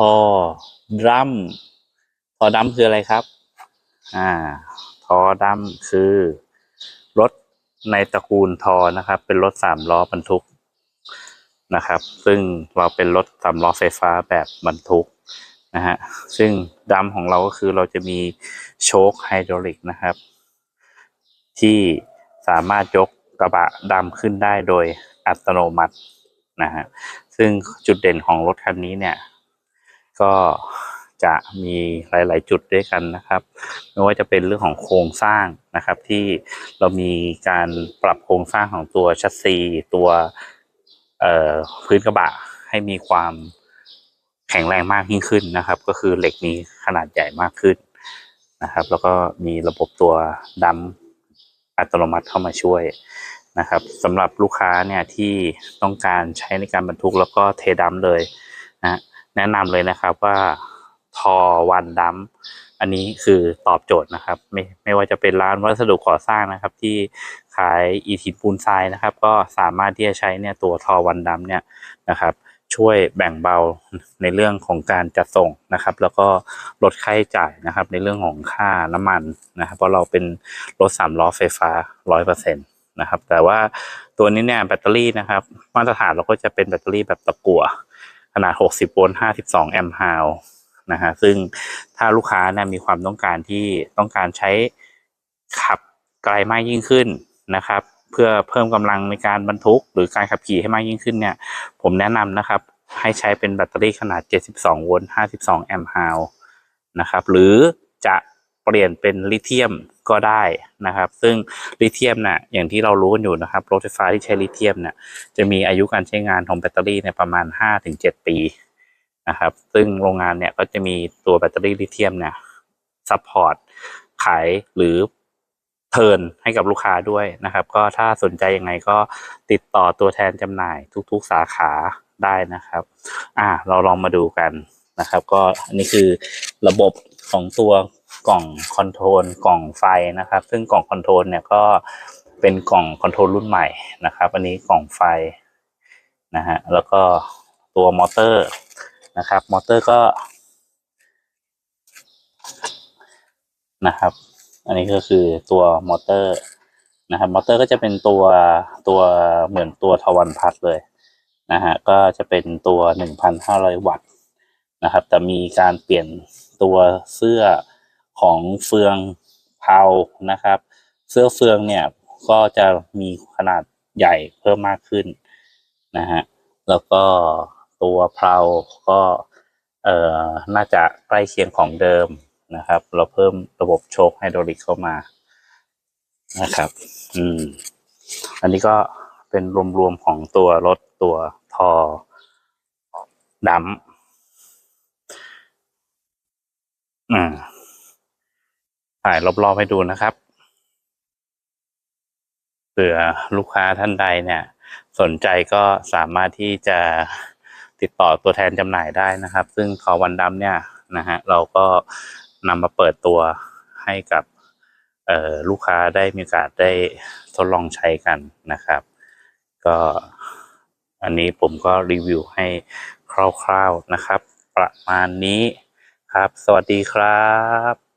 อดัมทอดัมคืออะไรครับ อ่า ทอดัมคือรถในตระกูลทอนะครับ เป็นรถสามล้อบรรทุกนะครับ ซึ่งเราเป็นรถสามล้อไฟฟ้าแบบบรรทุกนะฮะ ซึ่งดัมของเราก็คือเราจะมีโชคไฮดรอลิกนะครับ ที่สามารถยกกระบะดำขึ้นได้โดยอัตโนมัตินะฮะ ซึ่งจุดเด่นของรถคันนี้เนี่ย ก็จะมีหลาย ๆ จุดด้วยกันนะครับไม่ว่าจะเป็นเรื่องของโครงสร้างนะครับ ที่เรามีการปรับโครงสร้างของตัวชัสซีตัวพื้นกระบะให้มีความแข็งแรงมากยิ่งขึ้นนะครับ ก็คือเหล็กมีขนาดใหญ่มากขึ้นนะครับ แล้วก็มีระบบตัวดำอัตโนมัติเข้ามาช่วยนะครับสำหรับลูกค้าเนี่ยที่ต้องการใช้ในการบรรทุกแล้วก็เทดำเลยนะ แนะนำเลยนะครับว่าทอวันดัมอันนี้คือตอบโจทย์นะครับ ไม่ไม่ว่าจะเป็นร้านวัสดุก่อสร้างนะครับ ที่ขายอีทินปูนทรายนะครับ ก็สามารถที่จะใช้เนี่ยตัวทอวันดัมเนี่ยนะครับ ช่วยแบ่งเบาในเรื่องของการจัดส่งนะครับ แล้วก็ลดค่าใช้จ่ายนะครับ ในเรื่องของค่าน้ำมันนะครับ เพราะเราเป็นรถสามล้อไฟฟ้าร้อยเปอร์เซ็นต์นะครับ แต่ว่าตัวนี้เนี่ยแบตเตอรี่นะครับ มาตรฐานเราก็จะเป็นแบตเตอรี่แบบตะกั่ว ขนาด 60 โวลต์ 52 แอมป์ฮาวนะฮะซึ่งถ้าลูกค้านี่ยมีความต้องการที่ต้องการใช้ขับไกลมากยิ่งขึ้นนะครับ เพื่อเพิ่มกำลังในการบรรทุก หรือการขับขี่ให้มากยิ่งขึ้นเนี่ย ผมแนะนำนะครับ ให้ใช้เป็นแบตเตอรี่ขนาด 72 โวลต์ 52 แอมป์ฮาวนะครับ หรือจะ เปลี่ยนเป็นลิเธียมก็ได้นะครับ ซึ่งลิเธียมเนี่ยอย่างที่เรารู้กันอยู่นะครับรถไฟฟ้าที่ใช้ลิเธียมเนี่ยจะมีอายุการใช้งานของแบตเตอรี่เนี่ยประมาณ 5-7 ปีนะครับ ซึ่งโรงงานเนี่ยก็จะมีตัวแบตเตอรี่ลิเธียมเนี่ยซัพพอร์ตขายหรือเทิร์นให้กับลูกค้าด้วยนะครับ ก็ถ้าสนใจยังไงก็ติดต่อตัวแทนจำหน่ายทุกๆสาขาได้นะครับ อ่าเราลองมาดูกันนะครับ ก็อันนี้คือระบบของตัว กล่องคอนโทรลกล่องไฟนะครับ ซึ่งกล่องคอนโทรลเนี่ยก็เป็นกล่องคอนโทรลรุ่นใหม่นะครับ อันนี้กล่องไฟนะฮะแล้วก็ตัวมอเตอร์นะครับ มอเตอร์ก็นะครับ อันนี้ก็คือตัวมอเตอร์นะครับ มอเตอร์ก็จะเป็นตัวตัวเหมือนตัวทวันพัดเลยนะฮะก็จะเป็นตัวหนึ่งพันห้าร้อยวัตต์นะครับ แต่มีการเปลี่ยนตัวเสื้อ ของเฟืองเพานะครับ เสื้อเฟืองเนี่ยก็จะมีขนาดใหญ่เพิ่มมากขึ้นนะฮะแล้วก็ตัวเพลาก็เอ่อน่าจะใกล้เคียงของเดิมนะครับ เราเพิ่มระบบโชคไฮดรอลิกเข้ามานะครับ อืม อันนี้ก็เป็นรวมๆของตัวรถตัวทอดำอ่า ถ่ายรอบๆให้ดูนะครับเผื่อลูกค้าท่านใดเนี่ย สนใจก็สามารถที่จะติดต่อตัวแทนจำหน่ายได้นะครับ ซึ่งทอวันดำเนี่ยนะฮะเราก็นำมาเปิดตัวให้กับลูกค้าได้มีโอกาสได้ทดลองใช้กันนะครับ ก็อันนี้ผมก็รีวิวให้คร่าวๆนะครับ ประมาณนี้ครับ สวัสดีครับ